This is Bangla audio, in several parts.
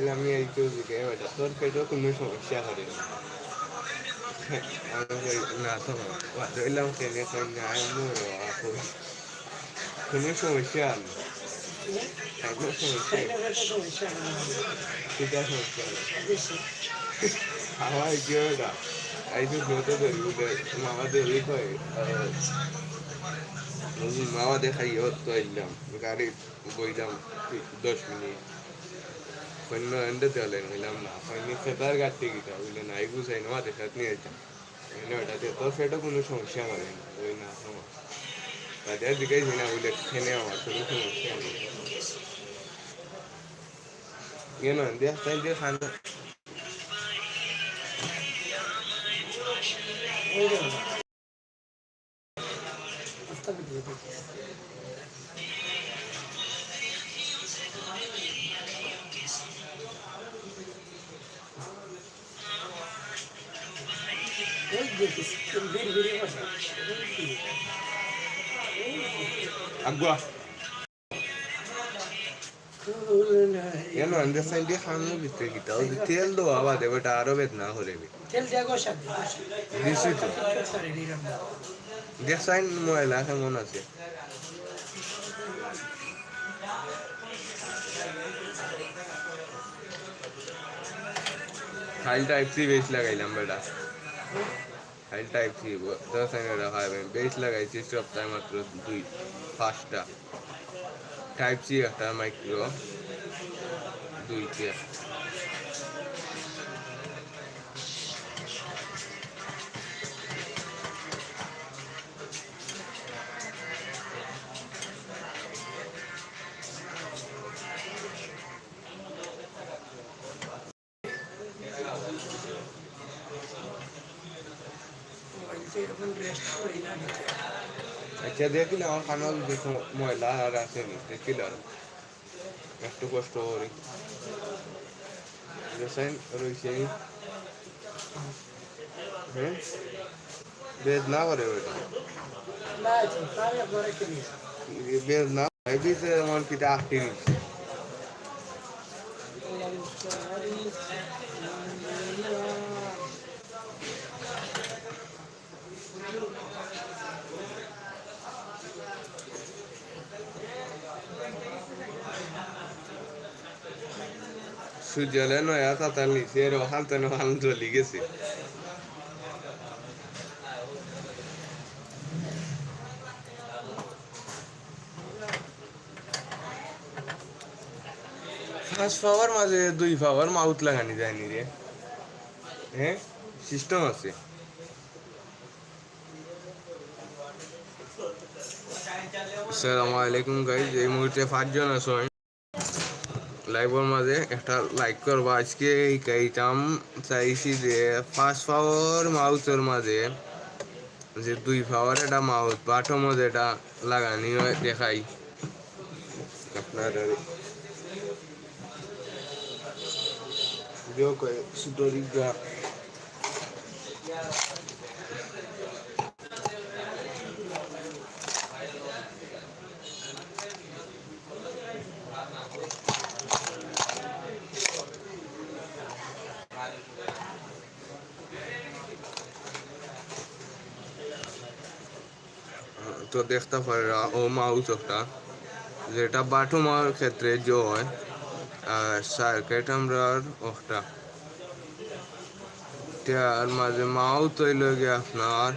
তাহলে আমি এই তো দিকে ওটা তোর পেটেও কোনো সমস্যা হবে না না তো রইলাম কেনে কন্যা আমি কোনো সমস্যা নেই কোনো সমস্যা সেটা সমস্যা আমার কি ওটা এই তো যত মামা ধরবি কয় মামা দেখাই তো এলাম গাড়ি বইলাম দশ মিনিট কন্য এন্ডে চলে নিলাম না কন্য সেটার গাড়তে গিয়ে বুঝলে না এই বুঝাই না মাঝে সাথে নিয়ে যেতাম ওটাতে তো সেটা কোনো সমস্যা হবে না ওই না আমার তাদের দিকেই না বুঝলে খেনে আমার কোনো সমস্যা নেই কেন দিয়ে তাই দিয়ে খান আগুয়া কেন আন্দাজ সাইড দিয়ে খানো ভিতরে গিতা ওই তেল দো আবার দেবে এটা আরও বেদনা করে তেল দিয়া গোসা দিছি তো দেখ সাইন ময়লা কেমন আছে ফাইল টাইপ সি বেশ লাগাইলাম বেটা ফাইল টাইপ সি দশ আইনে রাখা হবে বেশ লাগাইছি সপ্তাহে মাত্র দুই পাঁচটা টাইপ সি একটা মাইক্রো দুইটা আচ্ছা দেখলে আমার কানল দেখো ময়লা আর আসেনি দেখলে একটু কষ্ট করি। রসায়ন রয়েছে। হ্যাঁ? বেদ না করে ওইটা? বেদ না ভাইবিছে আমার কিটা আটটি নিচ্ছে সূর্যলে নয়া তাতাল নিছে এর হালতে হাল জ্বলি গেছে পাঁচ পাওয়ার মাঝে দুই পাওয়ার মাউথ লাগানি যায়নি রে হ্যাঁ সিস্টেম আছে আসসালামু আলাইকুম গাইজ এই মুহূর্তে পাঁচজন আছো লাইভের মাঝে একটা লাইক করবা আজকে এই কাইটাম চাইছি যে ফার্স্ট পাওয়ার মাউথের মাঝে যে দুই পাওয়ার এটা মাউথ বাটো মধ্যে এটা লাগানি দেখাই। আপনার Yo, que দেখতে পারা ও মাউস একটা, যেটা বাটুমার ক্ষেত্রে যে হয় আর সার্কিট আমরা ওটা তার মাঝে মাও তৈল গিয়ে আপনার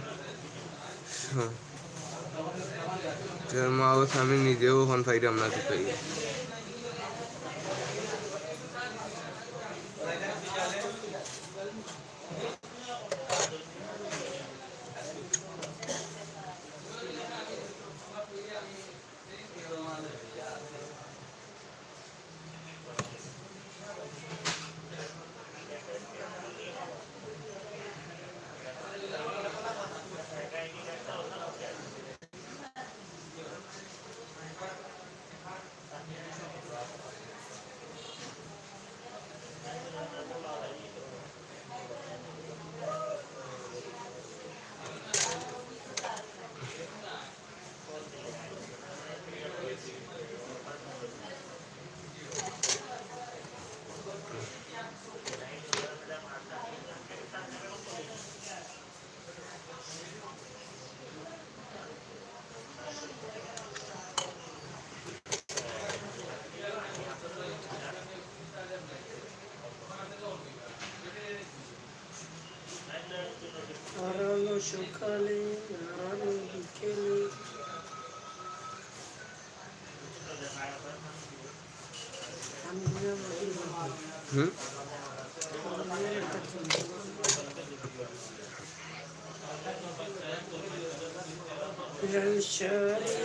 মাউস আমি নিজেও ওখান পাইলাম না কোথায় হুম হ্যালো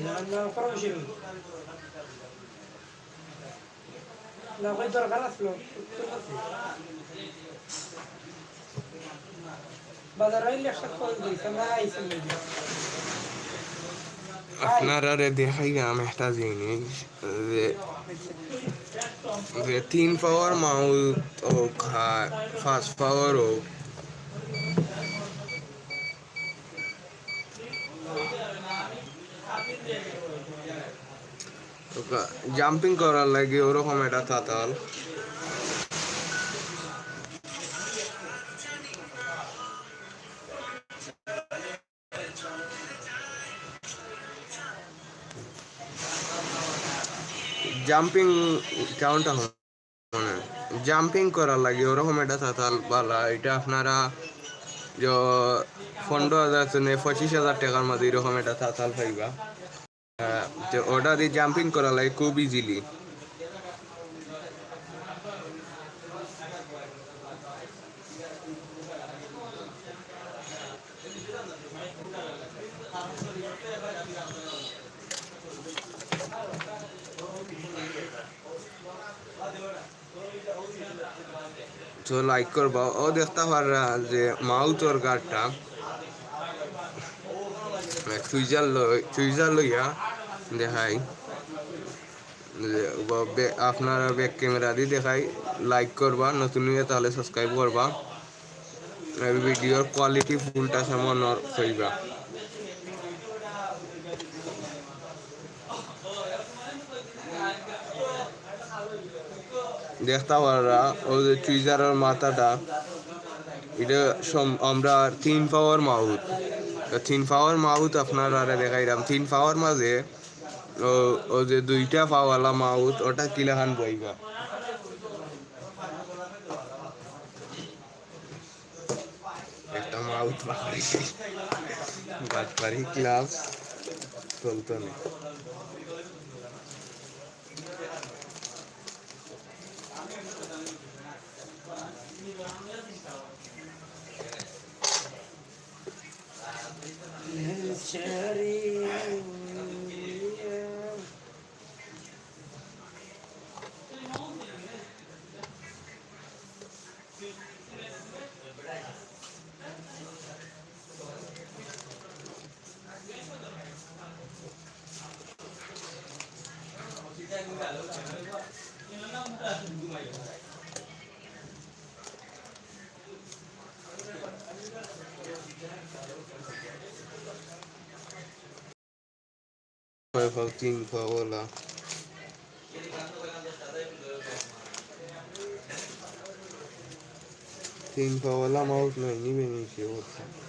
না না পরমশিবী না হইলে একটা আপনারা দেখাইলাম একটা জিনিস, যে তিন পাওয়ার মাউথ হোক ফার্স্ট পাওয়ার হোক জাম্পিং করার লাগে ওরকম একটা তাতাল। জাম্পিং কেমনটা মানে জাম্পিং করার লাগে ওরকম একটা তাতাল, বালা, এটা আপনারা যে পনেরো হাজার থেকে পঁচিশ হাজার টাকার মধ্যে এরকম একটা তাতাল পাইবা। তো ওটা দিয়ে জাম্পিং করা লাগে খুব ইজিলি তো লাইক করবা। ও দেখতে পাররা যে মাউথ ওর গাড়টা চুইজার চুইজার লইয়া দেখাই। আপনারা ব্যাক ক্যামেরা দিয়ে দেখাই লাইক করবা, নতুন হয়ে তাহলে সাবস্ক্রাইব করবা। ভিডিওর কোয়ালিটি ফুলটা সামন হইবা। দেখতে যে চুইজারের মাথাটা, এটা আমরা তিন পাওয়ার মাউথ। তিন পাওয়ার মাউথ আপনার আরে দেখাইলাম তিন পাওয়ার মাঝে, ও যে দুইটা পাওয়ালা মাউথ ওটা কিলাহান বইগা? একটা মাউথ বাড়ি বাড়ি ক্লাস চলতো না। içerim Five fucking Paola. তিন পাওয়ালা মাউস নয় নিবে নিচে ওঠা তো এটা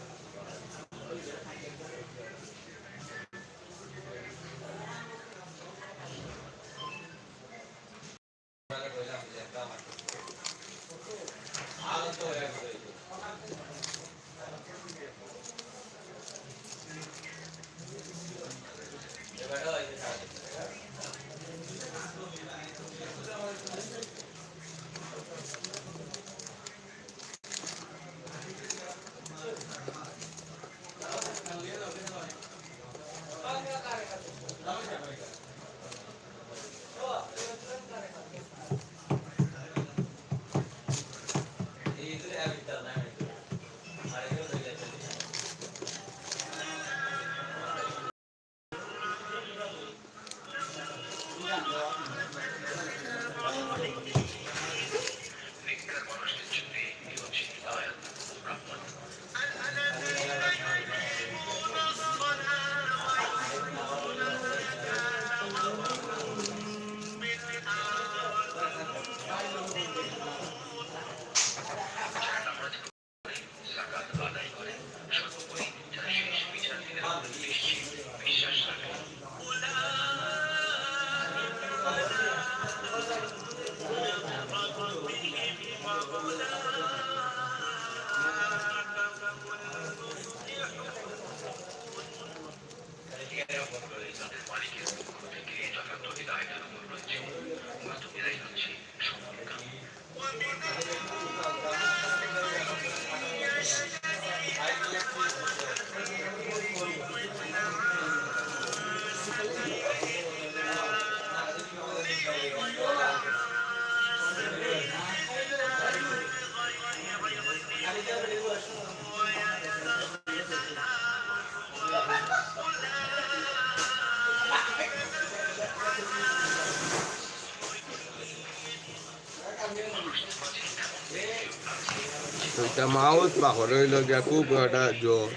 মাউথ বাহর হইল গিয়া খুব একটা জ্বর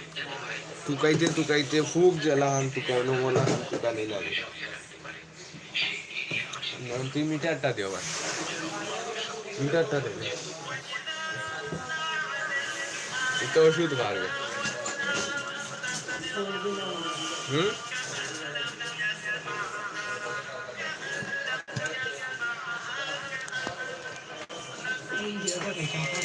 টুকাইতে টুকাইতে ফুক জ্বালা হান টুকানো বলা হান টুকানি লাগে তুই মিটারটা দিও ভাই মিটারটা দেবে এটা ওষুধ খাবে হুম? তো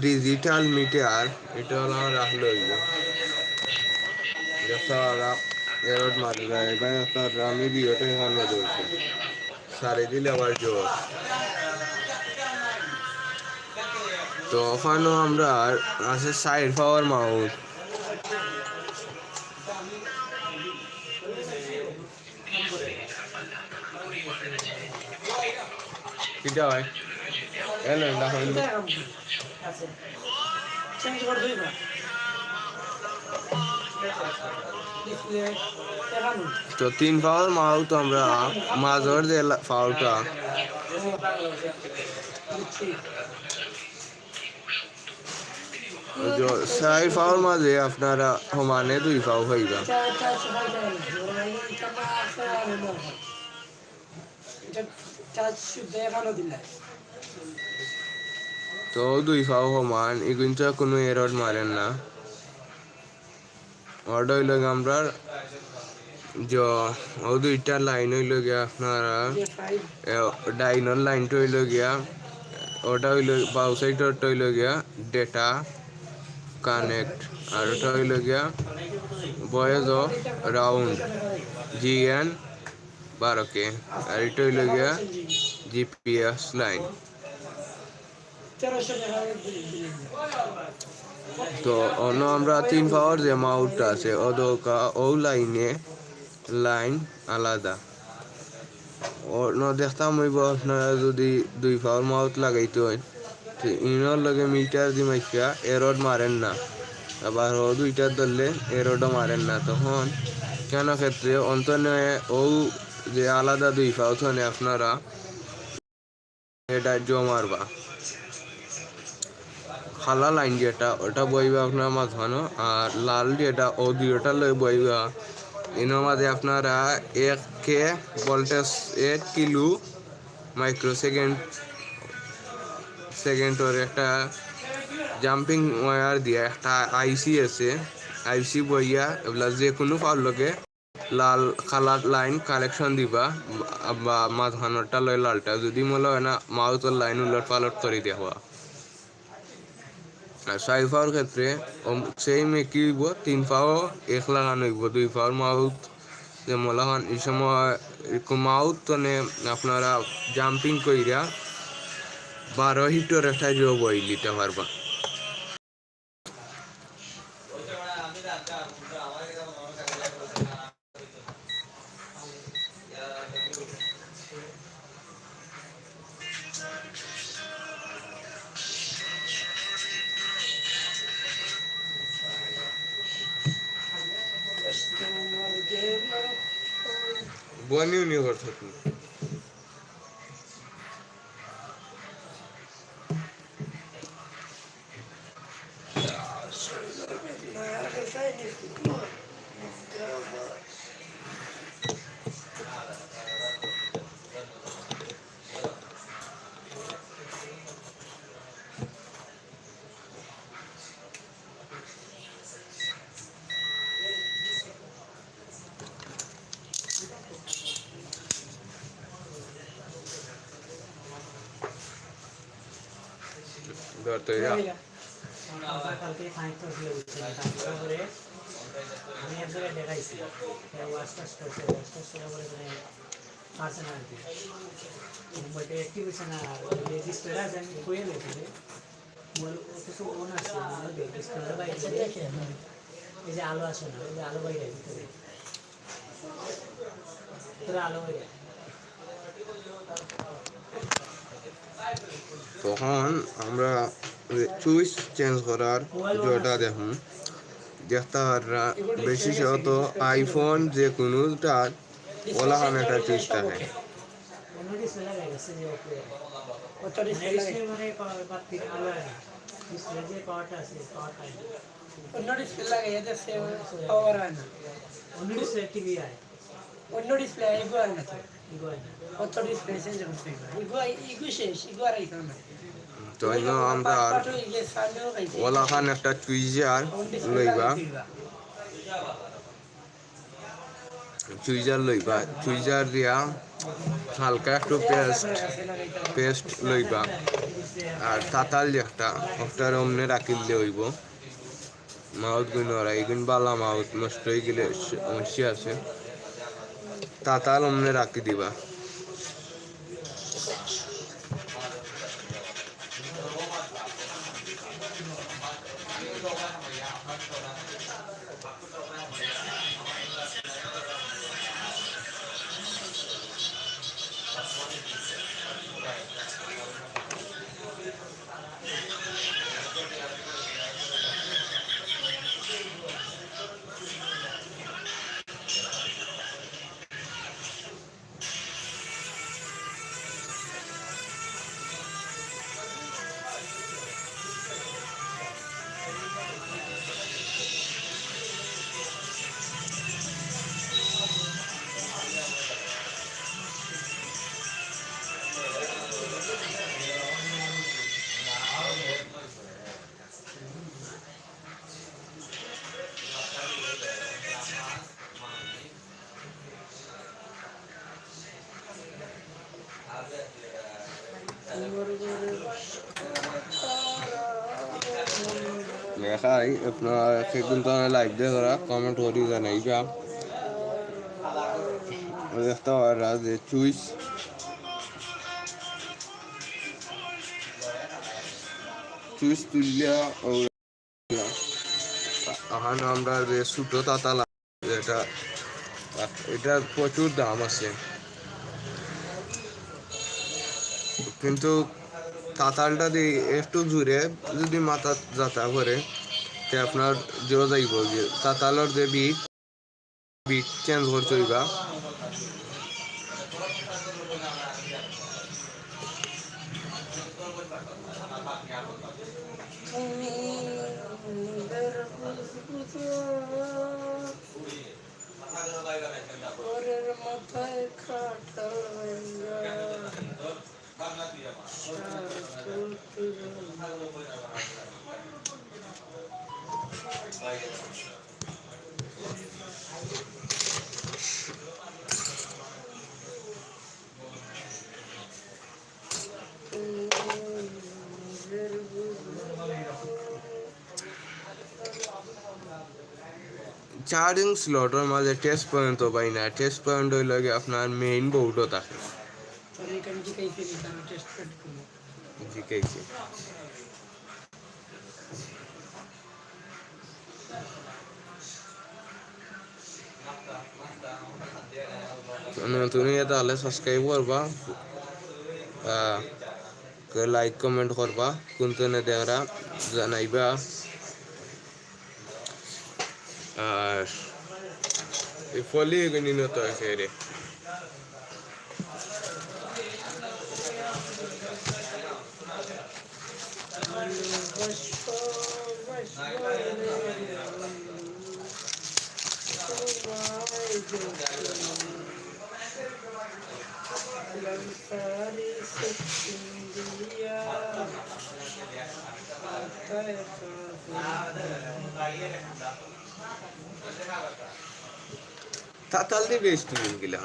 ডিজিটাল মিটার এটা হলো আমার রাখল সারা এরোড মারি এখানে একটা আমি এখানে দিলে আবার জোর। তো ওখানেও আমরা আছে সাইড পাওয়ার মাউথ কিটা হয়? দেখো চেঞ্জ করে দিই না ডিসপ্লে এখানে তো তিন পাওয়ার মাউথ আমরা মাঝর যে পাওয়ারটা দিচ্ছি সাইড পাওয়ার মাঝে আপনারা সমানে দুই পাও হইবা চার চার সবাই যায় এটা না আছে আর না এটা চার শুদ্ধ এখানে দিলে তো দুই পাও সমান এগুলো কোনো এরর মারেন না অর্ডার হইল আমরা ও দুইটা লাইন হইল গিয়া আপনারা ডাইনর লাইনটা হইল গিয়া ওটা হইল বাউ সাইডটা হইল গিয়া ডেটা কানেক্ট আর ওটা হইল গিয়া বয়েজ অফ রাউন্ড জিএন বারো কে আর এটা হইল গিয়া জিপিএস লাইন তো, অন্য আমরা তিন পাওয়ার যে মাউটটা আছে ও দোকা ও লাইনে লাইন আলাদা। অন্য দেখতাম হইব আপনারা যদি দুই পাওয়ার মাউথ লাগাইতে হয় ইনর লগে মিটার দি মাইকা এরড মারেন না। আবার ও দুইটার ধরলে এরডও মারেন না তখন। কেন ক্ষেত্রে অন্তনে ও যে আলাদা দুই পাও থনে আপনারা এটা জমারবা খালা লাইন যেটা, ওটা বইবা আপনার মাঝখানো, আর লাল যেটা, ও দুইটা লই বইবা। এর মাঝে আপনারা এক কে ভোল্টেজ এক কিলো মাইক্রো সেকেন্ড সেকেন্ডের একটা জাম্পিং ওয়ার দিয়া একটা আইসি আছে। আইসি বইয়া এগুলা যে কোনো পারলকে লাল কালার লাইন কালেকশন দিবা, বা মাঝখানোরটা লয় লালটা। যদি মনে হয় না মাউথের লাইন উলট পালট করে দেওয়া। আর ছয় পাওয়ার ক্ষেত্রে সেই মেকি হইব, তিন পাও এক লাগানো হইব, দুই পাওয়ার মাউথ, যে মলাহান এই সময় মাউথ মানে আপনারা জাম্পিং কইরা বারো হিটর একটা জো বই নিতে পারবা বনিও নিয়ে করে আমি এক জায়গায় দেখাইছি ওয়াশ টাশ করছে ওয়াশ টাশ করার পরে মানে পারছে না আর কি বাট অ্যাক্টিভ হচ্ছে না রেজিস্টার আছে আমি কয়ে বল কিছু অন আছে মানে রেজিস্টার বাইরে এই যে আলো আসে না এই যে আলো বাইরে ভিতরে আলো বাইরে তখন আমরা সুইচ চেঞ্জ করার যেটা দেখুন। দেখতে পাররা বিশেষত আইফোন যে কোনোটা ওলা হান একটা চুইস থাকে অন্য ডিসপ্লে লাগাই গেছে তো আমরা একটা চুইজার লইবা। চুইজার লইবা। চুইজার দিয়া হালকা একটু পেস্ট পেস্ট লইবা। আর তাতাল একটা অমনে রাখিলে হইব। মাউথ গুণ ওরা এগুন বালা মাউথ নষ্ট হয়ে গেলে আছে। তাতাল অমনে রাখি দিবা দেখাই আপনার সেদিন তো লাইভ দিয়ে ধরা কমেন্ট করি জানাইবা দেখতে পারা যে চুইস চুইস তুলিয়া এখন আমরা যে ছোটো তাতালা এটা এটা প্রচুর দাম আছে কিন্তু তাতালটা দিয়ে একটু জুড়ে যদি মাথা যাতা করে তে আপনার জোর যাইব যে তাতালর যে বিট বিট চেঞ্জ ওরের মাথায় খাটাল चार्जिंग स्लॉटवर माझे टेस्ट पॉइंट पर्यंत ना टेस्ट पॉइंट पर्यंत लगे अपना मेन बोर्ड होता जी कैसे তোর এখানে জিকাইছে নি তার টেস্ট করব জিকাইছে তুমি তাহলে সাবস্ক্রাইব করবা লাইক কমেন্ট করবা কোনটো নেদেখরা জানাইবা আর ফলি এগুলি নত আছে রে তাতাল দিয়ে বেশ তুমি গিলা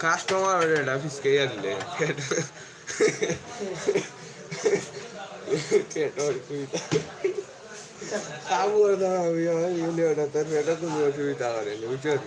কাস্টমার এটা ফিসকে দিলে পেটর সুবিধা কাবু দাম আমি સાબુ હતા તરફે ટકું જોયું તારે ઉજ્જર